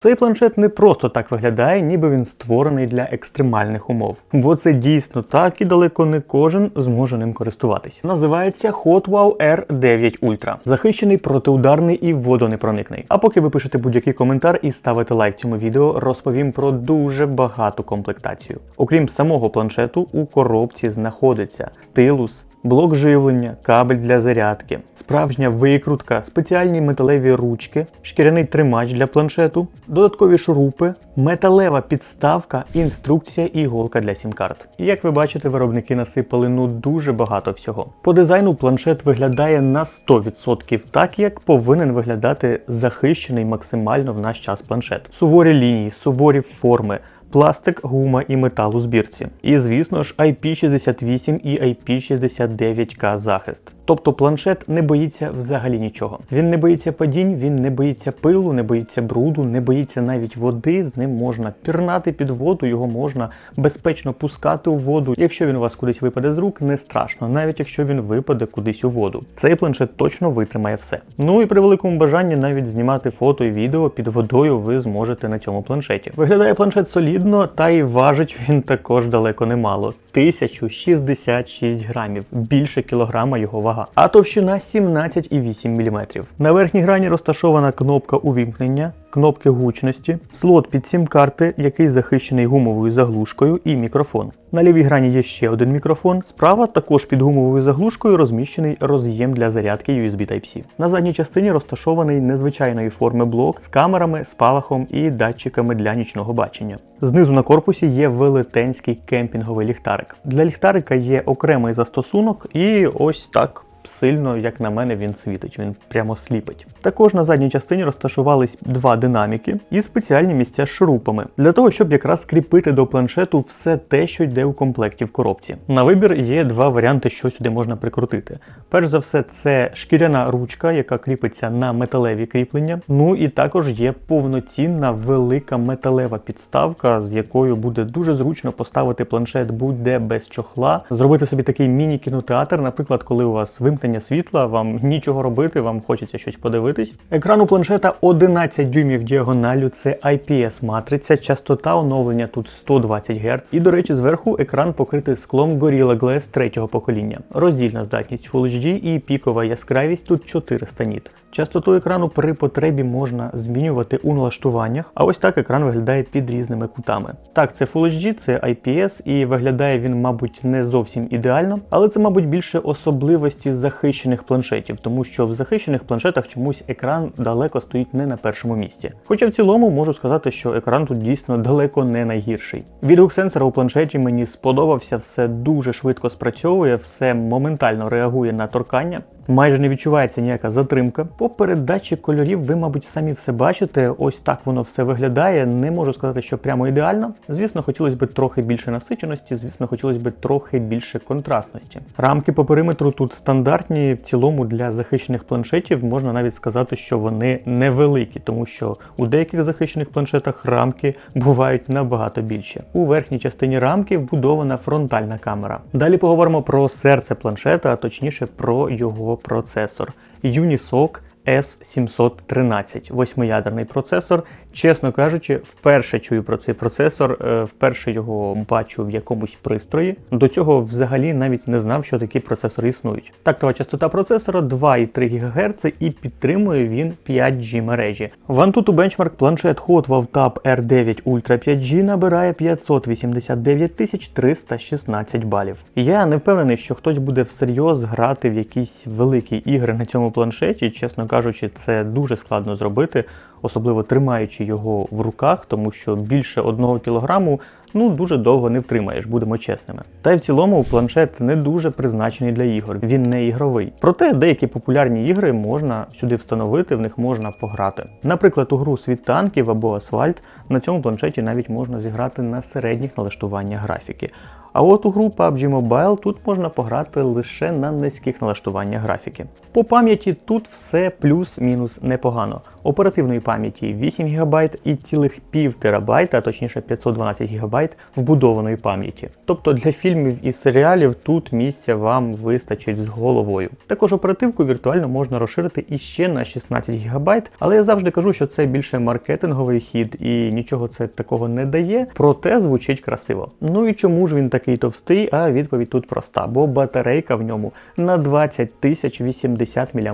Цей планшет не просто так виглядає, ніби він створений для екстремальних умов, бо це дійсно так і далеко не кожен зможе ним користуватися. Називається HotWow R9 Ultra. захищений протиударний і водонепроникний. А поки ви пишете будь-який коментар і ставите лайк цьому відео, розповім про дуже багату комплектацію. Окрім самого планшету, у коробці знаходиться стилус. Блок живлення, кабель для зарядки, справжня викрутка, спеціальні металеві ручки, шкіряний тримач для планшету, додаткові шурупи, металева підставка, інструкція і іголка для сім-карт. Як ви бачите, виробники насипали ну дуже багато всього. По дизайну планшет виглядає на 100% так, як повинен виглядати захищений максимально в наш час планшет. Суворі лінії, суворі форми. Пластик, гума і метал у збірці. І, звісно ж, IP68 і IP69K захист. Тобто планшет не боїться взагалі нічого. Він не боїться падінь, він не боїться пилу, не боїться бруду, не боїться навіть води. З ним можна пірнати під воду, його можна безпечно пускати у воду. Якщо він у вас кудись випаде з рук, не страшно, навіть якщо він випаде кудись у воду. Цей планшет точно витримає все. Ну і при великому бажанні навіть знімати фото і відео під водою ви зможете на цьому планшеті. Виглядає планшет солідно, та й важить він також далеко немало. 1066 грамів, більше кілограма його вага, а товщина 17,8 мм. На верхній грані розташована кнопка увімкнення, кнопки гучності, слот під сім-карти, який захищений гумовою заглушкою, і мікрофон. На лівій грані є ще один мікрофон. Справа також під гумовою заглушкою розміщений роз'єм для зарядки USB Type-C. На задній частині розташований незвичайної форми блок з камерами, спалахом і датчиками для нічного бачення. Знизу на корпусі є велетенський кемпінговий ліхтарик. Для ліхтарика є окремий застосунок, і ось так сильно, як на мене, він світить, він прямо сліпить. Також на задній частині розташувались два динаміки і спеціальні місця з шурупами для того, щоб якраз скріпити до планшету все те, що йде у комплекті в коробці. На вибір є два варіанти, що сюди можна прикрутити. Перш за все, це шкіряна ручка, яка кріпиться на металеві кріплення. Ну і також є повноцінна велика металева підставка, з якою буде дуже зручно поставити планшет будь-де без чохла, зробити собі такий міні-кінотеатр, наприклад, коли у вас вимкнення світла, вам нічого робити, вам хочеться щось подивитись. Екран у планшета 11 дюймів діагоналю, це IPS матриця, частота оновлення тут 120 Гц. І, до речі, зверху екран покритий склом Gorilla Glass третього покоління. Роздільна здатність Full HD і пікова яскравість тут 400 ніт. Частоту екрану при потребі можна змінювати у налаштуваннях, а ось так екран виглядає під різними кутами. Так, це Full HD, це IPS, і виглядає він, мабуть, не зовсім ідеально, але це, мабуть, більше особливості захищених планшетів, тому що в захищених планшетах чомусь екран далеко стоїть не на першому місці. Хоча в цілому можу сказати, що екран тут дійсно далеко не найгірший. Відгук сенсора у планшеті мені сподобався, все дуже швидко спрацьовує, все моментально реагує на торкання. Майже не відчувається ніяка затримка. По передачі кольорів ви, мабуть, самі все бачите. Ось так воно все виглядає. Не можу сказати, що прямо ідеально. Звісно, хотілося б трохи більше насиченості, звісно, хотілося б трохи більше контрастності. Рамки по периметру тут стандартні. В цілому для захищених планшетів можна навіть сказати, що вони невеликі, тому що у деяких захищених планшетах рамки бувають набагато більше. У верхній частині рамки вбудована фронтальна камера. Далі поговоримо про серце планшета, а точніше про його процесор. Unisoc S713, восьмиядерний процесор. Чесно кажучи, вперше чую про цей процесор, е, вперше його бачу в якомусь пристрої. До цього взагалі навіть не знав, що такі процесори існують. Тактова частота процесора 2,3 ГГц і підтримує він 5G мережі. Antutu Benchmark планшет Hotwell Tab R9 Ultra 5G набирає 589 316 балів. Я не впевнений, що хтось буде всерйоз грати в якісь великі ігри на цьому планшеті, чесно кажучи, це дуже складно зробити, особливо тримаючи його в руках, тому що більше одного кілограму ну дуже довго не втримаєш, будемо чесними. Та й в цілому планшет не дуже призначений для ігор, він не ігровий. Проте деякі популярні ігри можна сюди встановити, в них можна пограти. Наприклад, у гру світ танків або асфальт на цьому планшеті навіть можна зіграти на середніх налаштуваннях графіки. А от у гру PUBG Mobile тут можна пограти лише на низьких налаштуваннях графіки. По пам'яті тут все плюс-мінус непогано. Оперативної пам'яті 8 ГБ і цілих пів терабайта, точніше 512 ГБ вбудованої пам'яті. Тобто для фільмів і серіалів тут місця вам вистачить з головою. Також оперативку віртуально можна розширити іще на 16 ГБ, але я завжди кажу, що це більше маркетинговий хід і нічого це такого не дає, проте звучить красиво. Ну і чому ж він такий товстий? А відповідь тут проста, бо батарейка в ньому на 20 тисяч 80 мАч.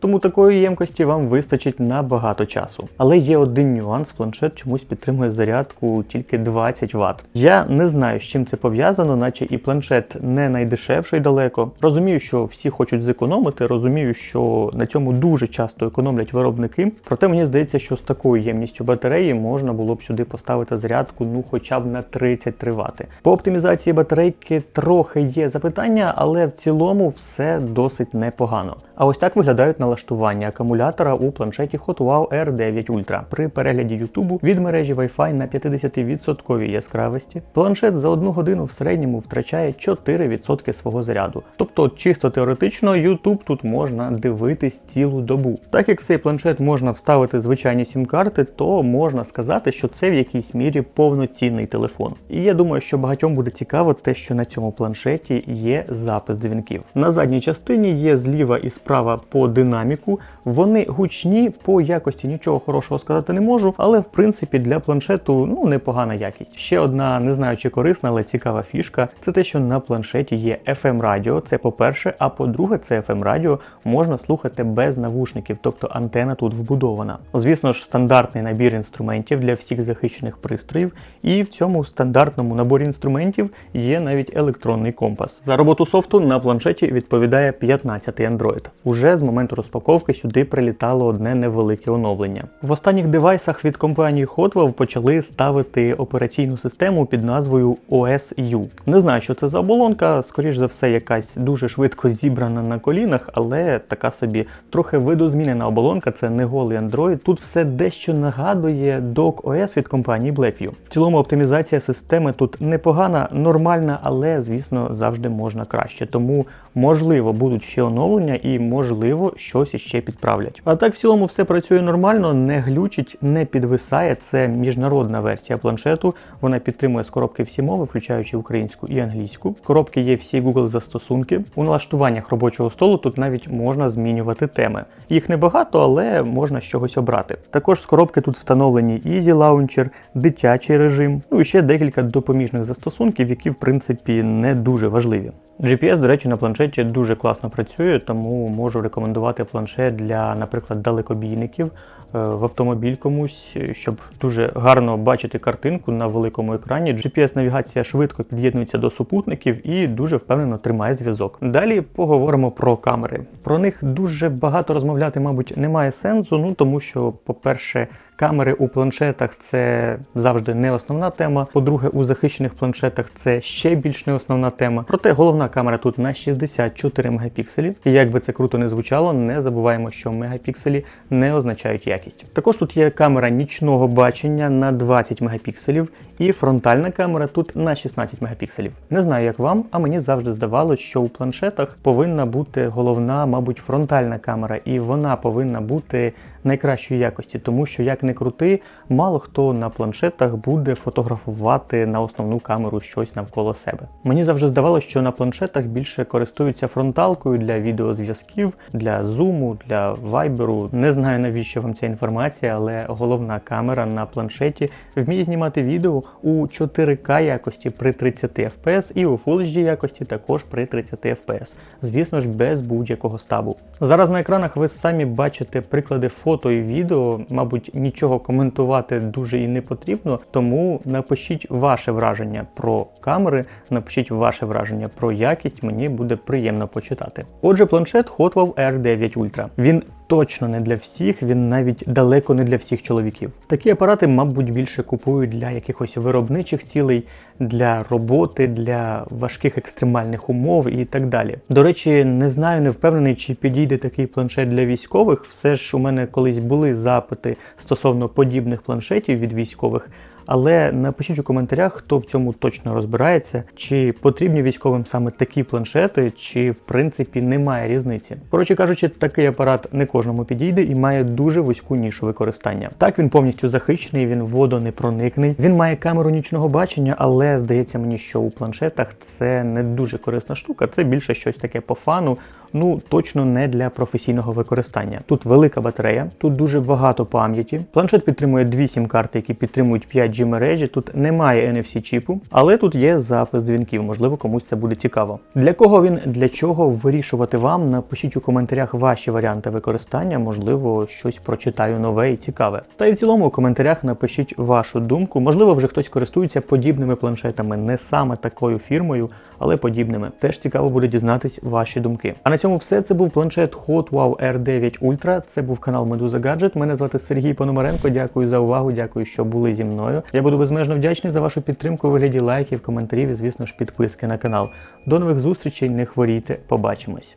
Тому такої ємкості вам вистачить на багато часу. Але є один нюанс: планшет чомусь підтримує зарядку тільки 20 Вт. Я не знаю, з чим це пов'язано, наче і планшет не найдешевший далеко. Розумію, що всі хочуть зекономити, розумію, що на цьому дуже часто економлять виробники. Проте мені здається, що з такою ємністю батареї можна було б сюди поставити зарядку, ну хоча б на 33 Вт. По оптимізації батарейки трохи є запитання, але в цілому все досить непогано. А ось так виглядають налаштування акумулятора у планшеті HotWow R9 Ultra. При перегляді YouTube від мережі Wi-Fi на 50% яскравості. Планшет за одну годину в середньому втрачає 4% свого заряду. Тобто, чисто теоретично, YouTube тут можна дивитись цілу добу. Так як в цей планшет можна вставити звичайні сім-карти, то можна сказати, що це в якійсь мірі повноцінний телефон. І я думаю, що багатьом буде цікаво те, що на цьому планшеті є запис дзвінків. На задній частині є зліва і справа по динаміку. Вони гучні, по якості нічого хорошого сказати не можу, але в принципі для планшету ну непогана якість. Ще одна, не знаю чи корисна, але цікава фішка це те, що на планшеті є FM радіо. Це по-перше, а по-друге, це FM радіо можна слухати без навушників, тобто антена тут вбудована. Звісно ж, стандартний набір інструментів для всіх захищених пристроїв, і в цьому стандартному наборі інструментів є навіть електронний компас. За роботу софту на планшеті відповідає 15-й Android. Уже з моменту розпаковки сюди прилітало одне невелике оновлення. В останніх девайсах від компанії Hotwell почали ставити операційну систему під назвою OS U. Не знаю, що це за оболонка, скоріш за все, якась дуже швидко зібрана на колінах, але така собі трохи видозмінена оболонка, це не голий Android. Тут все дещо нагадує Dock OS від компанії Blackview. В цілому оптимізація системи тут непогана, нормальна, але звісно завжди можна краще. Тому можливо будуть ще оновлення і можливо щось іще підправлять. А так в цілому все працює нормально, не глючить, не підвисає. Це міжнародна версія планшету. Вона підтримує з коробки всі мови, включаючи українську і англійську. Коробки є всі Google застосунки. У налаштуваннях робочого столу тут навіть можна змінювати теми. Їх небагато, але можна з чогось обрати. Також з коробки тут встановлені Easy Launcher, дитячий режим, ну і ще декілька допоміжних застосунків, які в принципі не дуже важливі. GPS, до речі, на планшеті дуже класно працює, тому можу рекомендувати планшет для, наприклад, далекобійників в автомобіль комусь, щоб дуже гарно бачити картинку на великому екрані. GPS-навігація швидко під'єднується до супутників і дуже впевнено тримає зв'язок. Далі поговоримо про камери. Про них дуже багато розмовляти, мабуть, немає сенсу, ну тому що, по-перше, Камери у планшетах це завжди не основна тема. По-друге, у захищених планшетах це ще більш не основна тема. Проте головна камера тут на 64 мегапікселі. І як би це круто не звучало, не забуваємо, що мегапікселі не означають якість. Також тут є камера нічного бачення на 20 мегапікселів, і фронтальна камера тут на 16 мегапікселів. Не знаю, як вам, а мені завжди здавалось, що у планшетах повинна бути головна, мабуть, фронтальна камера, і вона повинна бути найкращої якості, тому що як не крути, мало хто на планшетах буде фотографувати на основну камеру щось навколо себе. Мені завжди здавалося, що на планшетах більше користуються фронталкою для відеозв'язків, для зуму, для вайберу. Не знаю навіщо вам ця інформація, але головна камера на планшеті вміє знімати відео у 4К якості при 30 FPS і у Full HD якості також при 30 FPS. Звісно ж, без будь-якого стабу. Зараз на екранах ви самі бачите приклади фото і відео, мабуть, нічого коментувати дуже і не потрібно, тому напишіть ваше враження про камери, напишіть ваше враження про якість, мені буде приємно почитати. Отже, планшет Hotwell R9 Ultra. Він точно не для всіх, він навіть далеко не для всіх чоловіків. Такі апарати, мабуть, більше купують для якихось виробничих цілей, для роботи, для важких екстремальних умов і так далі. До речі, не знаю, не впевнений, чи підійде такий планшет для військових. Все ж у мене колись були запити стосовно подібних планшетів від військових. Але напишіть у коментарях, хто в цьому точно розбирається, чи потрібні військовим саме такі планшети, чи в принципі немає різниці. Коротше кажучи, такий апарат не кожному підійде і має дуже вузьку нішу використання. Так він повністю захищений, він водонепроникний. Він має камеру нічного бачення, але здається мені, що у планшетах це не дуже корисна штука. Це більше щось таке по фану. Ну точно не для професійного використання. Тут велика батарея, тут дуже багато пам'яті. Планшет підтримує дві сім-карти, які підтримують 5G мережі. Тут немає NFC чіпу, але тут є запис дзвінків. Можливо, комусь це буде цікаво. Для кого він для чого вирішувати вам? Напишіть у коментарях ваші варіанти використання. Можливо, щось прочитаю нове і цікаве. Та й в цілому у коментарях напишіть вашу думку. Можливо, вже хтось користується подібними планшетами, не саме такою фірмою, але подібними. Теж цікаво буде дізнатись ваші думки. А на цьому все. Це був планшет Hot Wow R9 Ultra. Це був канал Медуза Гаджет. Мене звати Сергій Пономаренко. Дякую за увагу. Дякую, що були зі мною. Я буду безмежно вдячний за вашу підтримку у вигляді лайків, коментарів і, звісно ж, підписки на канал. До нових зустрічей. Не хворійте. Побачимось.